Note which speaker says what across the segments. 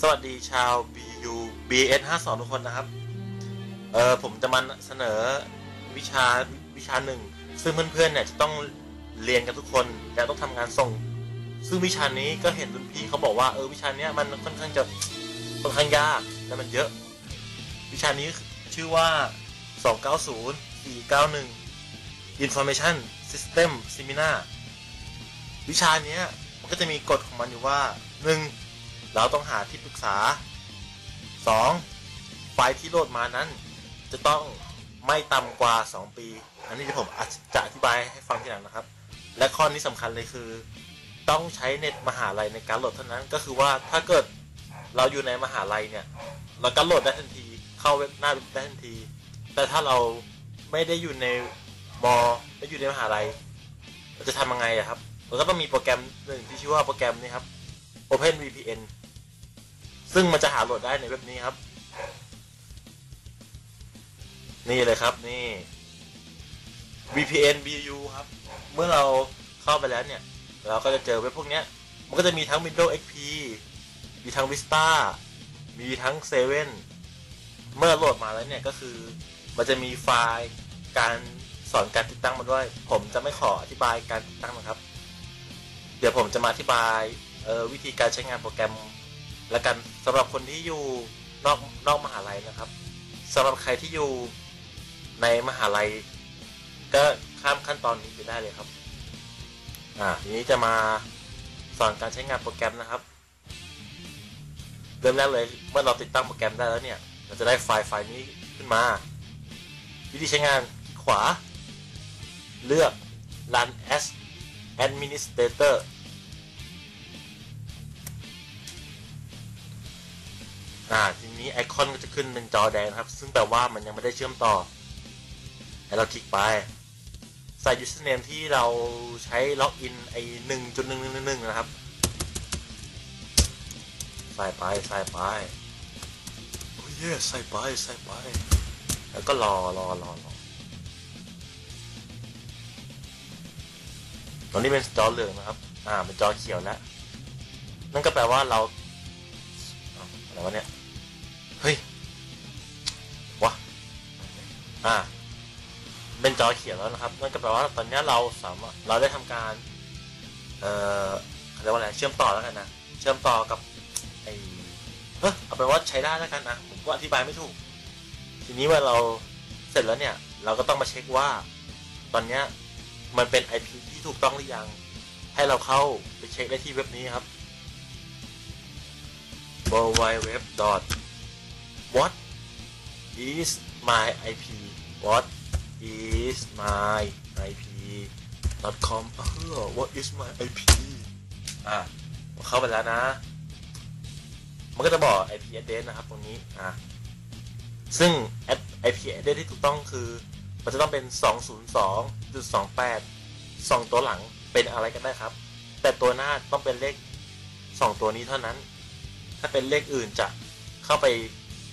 Speaker 1: สวัสดีชาว BU BS 52ทุกคนนะครับ เออผมจะมาเสนอวิชาวิชาหนึ่ง ซึ่งเพื่อนๆเนี่ยจะต้องเรียนกันทุกคนและต้องทำงานส่ง ซึ่งวิชานี้ก็เห็นรุ่นพี่เขาบอกว่าเออวิชานี้มันค่อนข้างจะค่อนข้างยากและมันเยอะ วิชานี้ชื่อว่า 290 491 Information System Seminar วิชานี้มันก็จะมีกฎของมันอยู่ว่า 1. เราต้องหาที่ปรึกษา 2. ไฟล์ที่โหลดมานั้น จะต้องไม่ต่ำกว่า 2 ปี อันนี้ที่ผมจะอธิบายให้ฟังทีหลังนะครับ และข้อนี้สำคัญเลยคือ ต้องใช้เน็ตมหาลัยในการโหลดเท่านั้นก็คือว่าถ้าเกิดเราอยู่ในมหาลัยเนี่ยเราก็โหลดได้ทันที เข้าเว็บหน้าเว็บได้ทันที แต่ถ้าเราไม่ได้อยู่ในมอไม่อยู่ในมหาลัยเราจะทำยังไงอะครับเราก็ต้องมีโปรแกรมหนึ่งที่ชื่อว่าโปรแกรมนี้ครับ Open VPN ซึ่งมันจะหาโหลดได้ในเว็บนี้ครับ นี่เลยครับนี่ VPN BU ครับ เมื่อเราเข้าไปแล้วเนี่ย เราก็จะเจอเว็บพวกนี้มันก็จะมีทั้ง Windows XP มีทั้ง Vista มีทั้ง 7 เมื่อโหลดมาแล้วเนี่ยก็คือ มันจะมีไฟล์การสอนการติดตั้งมาด้วย ผมจะไม่ขออธิบายการติดตั้งนะครับ เดี๋ยวผมจะมาอธิบาย วิธีการใช้งานโปรแกรมและกันสำหรับคนที่อยู่นอกนอกมหาลัยนะครับสำหรับใครที่อยู่ในมหาลัย ก็ข้ามขั้นตอนนี้ไปได้เลยครับอ่าทีนี้จะมาสอนการใช้งานโปรแกรมนะครับ เริ่มแรกเลยเมื่อเราติดตั้งโปรแกรมได้แล้วเนี่ยเราจะได้ไฟล์ไฟล์นี้ขึ้นมา วิธีใช้งานขวา เลือก run as administrator อ่าทีนี้ไอคอนก็จะขึ้นเป็นจอแดงครับ ซึ่งแปลว่ามันยังไม่ได้เชื่อมต่อให้เราคลิกไป ใส่ username ที่เราใช้ล็อกอินไอหนึ่งจุดหนึ่งหนึ่งหนึ่งนะครับ ใส่ไปใส่ไปโอ้ยใส่ไปใส่ไป แล้วก็รอรอรอรอตอนนี้เป็นจอเหลืองนะครับ อ่า เป็นจอเขียวแล้ว นั่นก็แปลว่าเราอะไรวะเนี่ย อ่าเป็นจอเขียวแล้วนะครับ นั่นก็แปลว่าตอนนี้เราสามารถเราได้ทำการ เอ่อเรียกว่าอะไรเชื่อมต่อแล้วกันนะเชื่อมต่อกับไอเออเอาเป็นว่าใช้ได้แล้วกันนะผมก็อธิบายไม่ถูก ทีนี้ว่าเราเสร็จแล้วเนี่ย เราก็ต้องมาเช็คว่า ตอนนี้มันเป็น IP ที่ถูกต้องหรือยัง ให้เราเข้าไปเช็คได้ที่เว็บนี้ครับ www what is my IP what is my IP com เออ what is my IP อะเข้าไปแล้วนะ มันก็จะบอก IP address นะครับตรงนี้อะซึ่ง IP address ที่ถูกต้องคือ มันจะต้องเป็น 202.28 2 ตัวหลังเป็นอะไรกันได้ครับ แต่ตัวหน้าต้องเป็นเลข 2 ตัวนี้เท่านั้น ถ้าเป็นเลขอื่นจะเข้าไป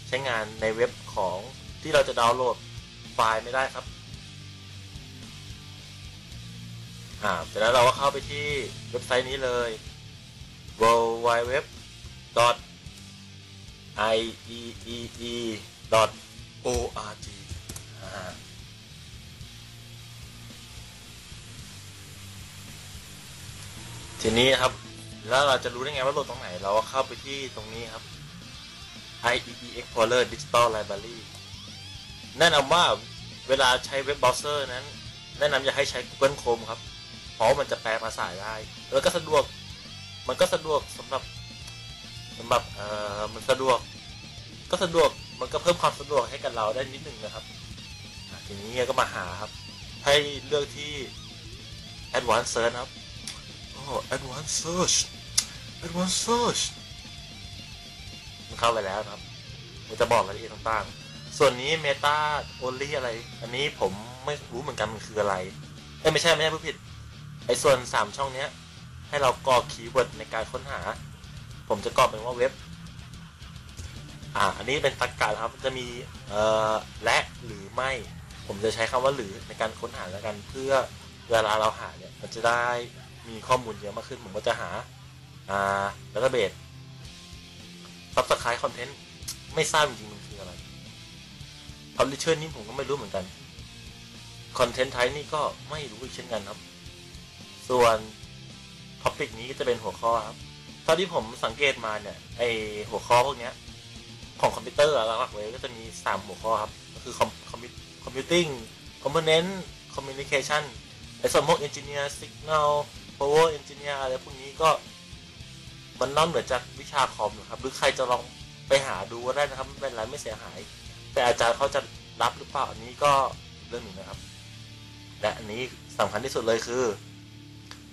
Speaker 1: ใช้งานในเว็บของ ที่เราจะดาวน์โหลดไฟล์ไม่ได้ครับอ่าเสร็จแล้วเราก็เข้าไปที่เว็บไซต์นี้เลย w w w i e e e org ทีนี้ครับ แล้วเราจะรู้ได้ไงว่าโหลดตรงไหน เราก็เข้าไปที่ตรงนี้ครับ IEE Explorer Digital Library แนะนำว่าเวลาใช้เว็บเบราว์เซอร์นั้น แนะนำอย่าให้ใช้ Google Chrome ครับ เพราะมันจะแปลภาษาได้ แล้วก็สะดวก มันก็สะดวกสำหรับสำหรับเอ่อมันสะดวก ก็สะดวก มันก็เพิ่มความสะดวกให้กับเราได้นิดหนึ่งนะครับทีนี้ก็มาหาครับ ให้เลือกที่ Advanced Search ครับโอ้ Advanced Search Advanced Search มันเข้าไปแล้วครับ มันจะบอกรายละเอียดต่างๆ ส่วนนี้ Meta Only อะไร อันนี้ผมไม่รู้เหมือนกันมันคืออะไรเอ้ยไม่ใช่ไม่ใช่ผู้ผิด ไอ้ส่วนสามช่องเนี้ย ให้เรากรอกคีย์เวิร์ดในการค้นหา ผมจะกรอกเป็นว่าเว็บ อ่า อันนี้เป็นตรรกะครับจะมีเอ่อและหรือไม่ ผมจะใช้คำว่าหรือในการค้นหาแล้วกันเพื่อเวลาเราหาเนี่ย มันจะได้มีข้อมูลเยอะมากขึ้น ผมก็จะหา อ่าดัตเตอร์เบส subscribe content ไม่ทราบจริง ๆมันคืออร publisher นี่ผมก็ไม่รู้เหมือนกัน content type นี่ก็ไม่รู้เช่นกันครับ ส่วน topic นี้ก็จะเป็นหัวข้อครับเท่าที่ผมสังเกตมาเนี่ยไอหัวข้อพวกเนี้ย ของคอมพิวเตอร์หลักๆเลยก็จะมี 3 หัวข้อครับ ก็คือ computing component communication ไอส่วนพวก engineer signal power engineer อะไรพวกนี้ก็มันนอกเหนือจากวิชาคอมนะครับ หรือใครจะลองไปหาดูก็ได้นะครับไม่เป็นไรไม่เสียหาย แต่อาจารย์เขาจะรับหรือเปล่าอันนี้ก็เรื่องหนึ่งนะครับ และอันนี้สำคัญที่สุดเลยคือ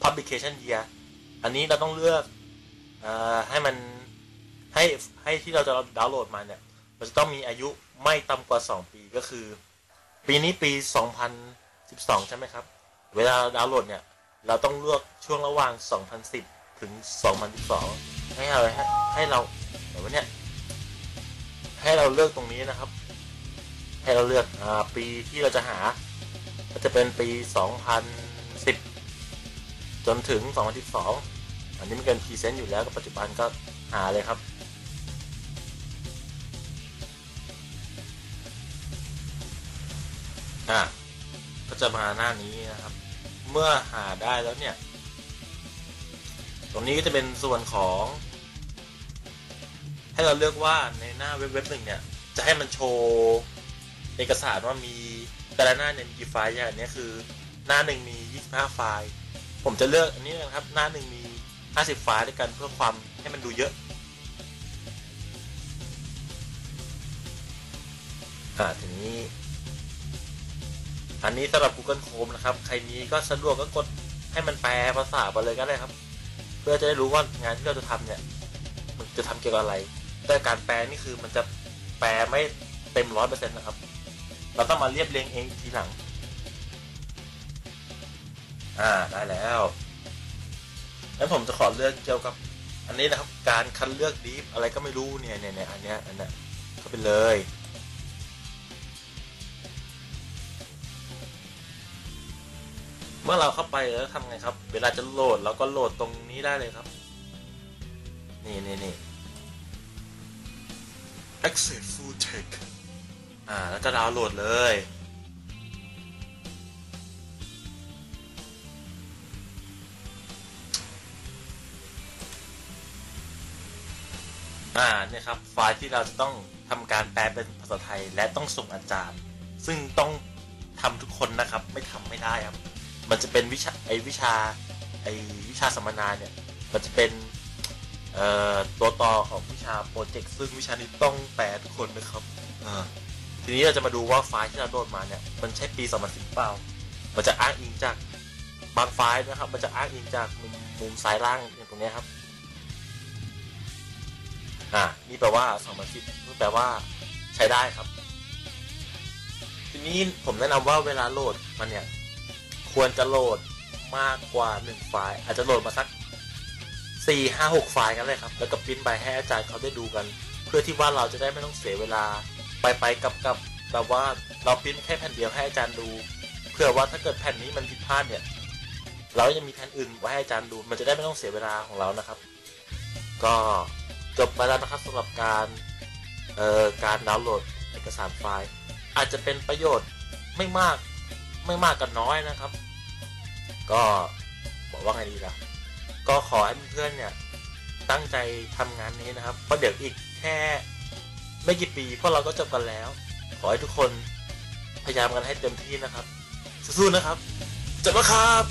Speaker 1: publication year อันนี้เราต้องเลือกอให้มันให้ให้ที่เราจะดาวน์โหลดมาเนี่ย มันจะต้องมีอายุไม่ต่ำกว่า 2 ปีก็คือ ปีนี้ปี 2012 ใช่ไหมครับ เวลาดาวน์โหลดเนี่ย เราต้องเลือกช่วงระหว่าง 2010 ถึง 2012 ให้เราให้เราเดี๋ยววันเนี้ยให้เราเลือกตรงนี้นะครับ ให้เราเลือกอปีที่เราจะหา ก็จะเป็นปี 2010 จนถึง 2012 อันนี้มันเกินพรีเซนต์อยู่แล้วก็ปัจจุบันก็หาเลยครับ อะก็จะมาหน้านี้นะครับ เมื่อหาได้แล้วเนี่ย ตรงนี้ก็จะเป็นส่วนของให้เราเลือกว่าในหน้าเว็บเว็บหนึ่งเนี่ย จะให้มันโชว์ เอกสารว่ามีแต่ละหน้าเนี่ยมีกี่ไฟล์อย่างนี้คือหน้าหนึ่งมี 25 ไฟล์ ผมจะเลือกอันนี้นะครับ หน้าหนึ่งมี 50 ไฟล์ด้วยกันเพื่อความให้มันดูเยอะอ่าทีนี้ อันนี้สำหรับ Google Chrome นะครับ ใครมีก็สะดวกก็กดให้มันแปลภาษาไปเลยก็ได้ครับ เพื่อจะได้รู้ว่างานที่เราจะทำเนี่ย มันจะทำเกี่ยวกับอะไร แต่การแปลนี่คือมันจะแปลไม่เต็มร้อยเปอร์เซ็นต์นะครับ เราต้องมาเรียบเรียงเองทีหลัง อ่าได้แล้วงั้นผมจะขอเลือกเกี่ยวกับ อันนี้นะครับ การคัดเลือกดีฟอะไรก็ไม่รู้เนี่ยเนี่ยเนี่ยอันเนี้ยอันเนี้ยเข้าไปเลยเมื่อเราเข้าไปแล้วทำไงครับ เวลาจะโหลดเราก็โหลดตรงนี้ได้เลยครับ นี่นี่นี่ Access Full Tech อ่า แล้วจะดาวน์โหลดเลยอ่าเนี่ยครับไฟล์ที่เราจะต้องทำการแปลเป็นภาษาไทยและต้องส่งอาจารย์ ซึ่งต้องทำทุกคนนะครับ ไม่ทำไม่ได้ครับ มันจะเป็นวิชาไอวิชาไอวิชาสัมมนาเนี่ย มันจะเป็นเอ่อตัวต่อของวิชาโปรเจกต์ซึ่งวิชานี้ต้องแปลทุกคนนะครับอ่า ทีนี้เราจะมาดูว่าไฟล์ที่เราโหลดมาเนี่ยมันใช่ปี2010เปล่า มันจะอ้างอิงจากบางไฟล์นะครับ มันจะอ้างอิงจากมุมมุมซ้ายล่างอย่างตรงนี้ครับ อ่า นี่แปลว่า2010นี่แปลว่าใช้ได้ครับ ทีนี้ผมแนะนำว่าเวลาโหลดมันเนี่ย ควรจะโหลดมากกว่า 1 ไฟล์ อาจจะโหลดมาสัก4 5 6ไฟล์กันเลยครับ แล้วก็ปริ้นไปให้อาจารย์เขาได้ดูกัน เพื่อที่ว่าเราจะได้ไม่ต้องเสียเวลาไปไปกับกับแบบว่าเราปริ้นแค่แผ่นเดียวให้อาจารย์ดู เพื่อว่าถ้าเกิดแผ่นนี้มันผิดพลาดเนี่ย เราจะมีแผ่นอื่นไว้ให้อาจารย์ดู มันจะได้ไม่ต้องเสียเวลาของเรานะครับ ก็จบไปแล้วนะครับสำหรับการเอ่อการดาวน์โหลดเอกสารไฟล์ อาจจะเป็นประโยชน์ไม่มากไม่มากก็นน้อยนะครับ ก็บอกว่าไงดีล่ะก็ขอให้เพื่อนเนี่ยตั้งใจทำงานนี้นะครับเพราะเดี๋ยวอีก แค่ไม่กี่ปีพวกเราก็จบกันแล้ว ขอให้ทุกคนพยายามกันให้เต็มที่นะครับ สู้ๆนะครับ จบแล้วครับ